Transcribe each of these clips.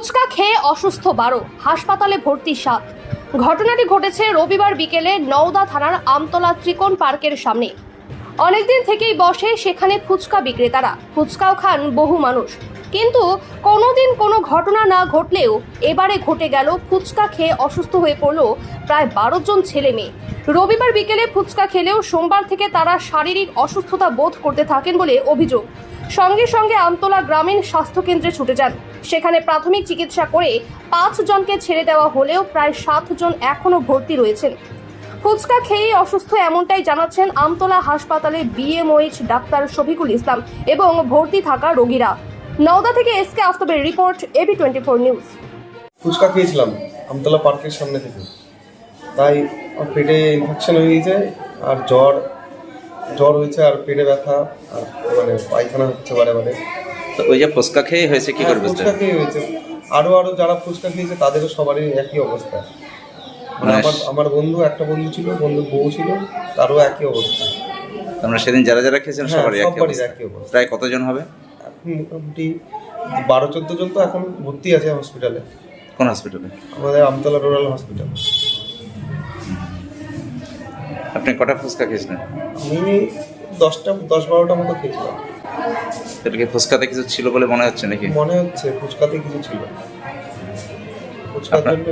ফুচকা খেয়ে অসুস্থ বারো। হাসপাতালে ভর্তি সাত। ঘটনাটি ঘটেছে রবিবার বিকেলে নওদা থানার আমতলা ত্রিকোণ পার্কের সামনে। অনেকদিন থেকেই বসে সেখানে ফুচকা বিক্রেতারা। ফুচকাও খান বহু মানুষ। কিন্তু কোনোদিন কোনো ঘটনা না ঘটলেও এবারে ঘটে গেল ফুচকা খেয়ে অসুস্থ হয়ে পড়ল প্রায় বারো জন ছেলে মেয়ে। রবিবার বিকেলে ফুচকা খেলেও সোমবার থেকে তারা শারীরিক অসুস্থতা বোধ করতে থাকেন বলে অভিযোগ। সঙ্গে সঙ্গে আমতলা গ্রামীণ স্বাস্থ্যকেন্দ্রে ছুটে যান। সেখানে প্রাথমিক চিকিৎসা করে পাঁচ জনকে ছেড়ে দেওয়া হলেও প্রায় সাত জন এখনও ভর্তি রয়েছেন। ফুচকা খেয়েই অসুস্থ এমনটাই জানাচ্ছেন আমতলা হাসপাতালে বিএমওএইচ ডাক্তার শফিকুল ইসলাম এবং ভর্তি থাকা রোগীরা। নওদা থেকে SK আফতাবের report AB twenty four news. Fuchka খেয়েছিলাম আমতলা পার্কের সামনে থেকে। তাই পেটে ইনফেকশন হয়ে গেছে আর জ্বর জ্বর হয়েছে আর পেটে ব্যথা আর মানে পায়খানা হচ্ছে বারে বারে। তো ওই যে ফুচকা খেয়ে হয়েছে কি হ্যাঁ, করে বুঝতে ফুচকা খেয়ে হয়েছে। আরও আরও যারা ফুচকা খেয়েছে তাদেরও সবারই একই অবস্থা। মানে আমার আমার বন্ধু একটা বন্ধু ছিল বন্ধু বউ ছিল তারও একই অবস্থা। আমরা সেদিন যারা যারা খেয়েছেন হ্যাঁ, সবারই একই অবস্থা। প্রায় কতজন হবে? মোটামুটি বারো চোদ্দ জন তো এখন ভর্তি আছে হসপিটালে কোন হসপিটালে আমাদের আমতলা রুরাল হসপিটাল আপনি কটা ফুচকা খেয়েছিলেন? আমি দশটা দশ বারোটা মতো খেয়েছিলাম। সেটা কি ফুচকাতে কিছু ছিল বলে মনে হচ্ছে নাকি? মনে হচ্ছে ফুচকাতে কিছু ছিল। ফুচকার জন্য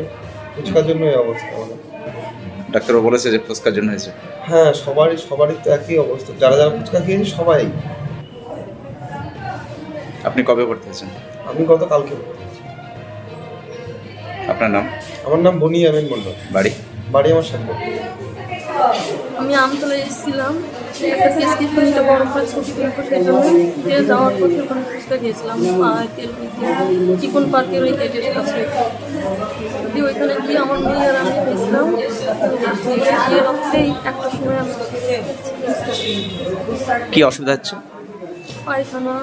ফুচকার জন্য এই অবস্থা মানে ডাক্তারও বলেছে যে ফুচকার জন্য হয়েছে। হ্যাঁ সবারই সবারই তো একই অবস্থা। যারা যারা ফুচকা খেয়েছে সবাই। আপনি কবে ভর্তি হয়েছেন? আমি গত কালকে ভর্তি হয়েছি। আপনার নাম? আমার নাম বনি আমিন মন্ডল বাড়ি? বাড়ি আমার সাথে আমি আমতলায় এসেছিলাম। একটা প্রেসক্রিপশন নিতে বড় করে ছুটি করে সেই জন্য দিয়ে যাওয়ার পথে ওখানে ফুচকা খেয়েছিলাম আর চিকন পার্কের ওই গেটের কাছে। দিয়ে ওইখানে গিয়ে আমার মেয়ে আর আমি খেয়েছিলাম গিয়ে একটা সময় আমি কি অসুবিধা হচ্ছে? পায়খানা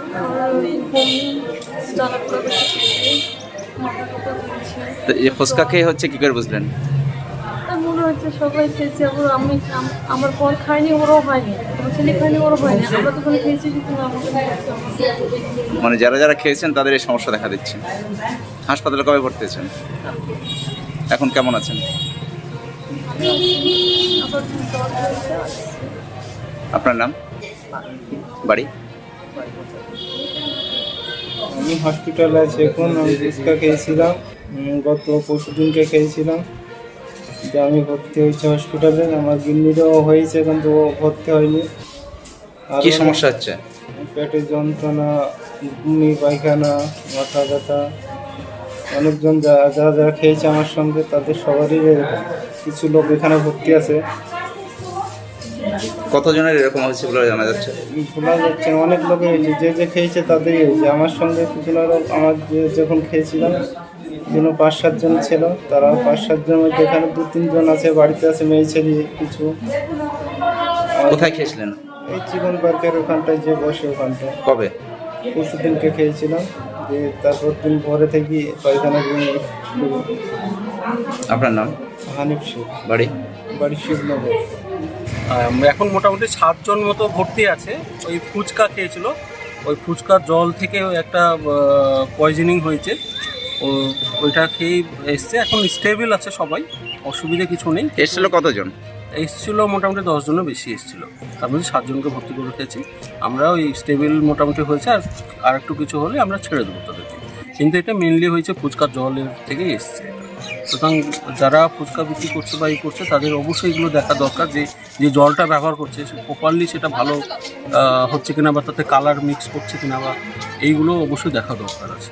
ওই বমি জ্বালা পোড়া করছে মাথা কথা দিচ্ছে তো ফুচকা খেয়ে হচ্ছে কি করে বুঝলেন? হচ্ছে সবাই খেয়েছে আবার আমি আমার পর খাইনি ওরাও হয়নি আমার ছেলে খাইনি ওরাও হয়নি আমরা তো ওখানে খেয়েছি কিন্তু। মানে যারা যারা খেয়েছেন তাদের এই সমস্যা দেখা দিচ্ছে। হাসপাতালে কবে ভর্তি হয়েছেন? এখন কেমন আছেন? আপনার নাম? বাড়ি? আমি হসপিটালে আছি এখন আমি ফুচকা খেয়েছিলাম। গত পরশু দিনকে খেয়েছিলাম। যে আমি ভর্তি হয়েছি হসপিটালে আমার গিন্নিরও হয়েছে কিন্তু ও ভর্তি হয়নি। কি সমস্যা হচ্ছে? পেটে যন্ত্রণা বমি পায়খানা মাথা ব্যথা। অনেকজন যা যা যারা খেয়েছে আমার সঙ্গে তাদের সবারই কিছু লোক এখানে ভর্তি আছে। কতজনের এরকম হয়েছে বলে জানা যাচ্ছে? ভোলা যাচ্ছে অনেক লোকের হয়েছে। যে যে খেয়েছে তাদেরই হয়েছে। আমার সঙ্গে কিছু লোক আমার যে যখন খেয়েছিলাম যেন পাঁচ সাতজন ছিল তারা পাঁচ সাতজনের মধ্যে এখানে দু তিনজন আছে বাড়িতে আছে মেয়ে ছেলে কিছু। কোথায় খেয়েছিলেন? এই চিকন পার্কের ওখানটায় যে বসে ওখানটায়। কবে? পরশু দিনকে খেয়েছিলাম যে তারপর দিন ভোরে থেকে পায়খানা আপনার নাম? হানিফ শেখ। বাড়ি? বাড়ি শিবনগর। এখন মোটামুটি সাতজন মতো ভর্তি আছে। ওই ফুচকা খেয়েছিল। ওই ফুচকার জল থেকে একটা পয়জনিং হয়েছে। ও ওইটা খেয়ে এসছে এখন স্টেবল আছে সবাই অসুবিধা কিছু নেই। এসেছিল কতজন? এসছিল মোটামুটি দশজনের বেশি এসেছিল। তার মধ্যে সাতজনকে ভর্তি করে রেখেছি আমরা ওই স্টেবল মোটামুটি হয়েছে আর আর একটু কিছু হলে আমরা ছেড়ে দেবো তাদেরকে। কিন্তু এটা মেনলি হয়েছে ফুচকার জলের থেকে এসছে সুতরাং যারা ফুচকা বিক্রি করছে বা ই করছে তাদের অবশ্যই এগুলো দেখা দরকার যে যে জলটা ব্যবহার করছে প্রপারলি সেটা ভালো হচ্ছে কিনা বা তাতে কালার মিক্স করছে কিনা বা এইগুলো অবশ্যই দেখা দরকার আছে।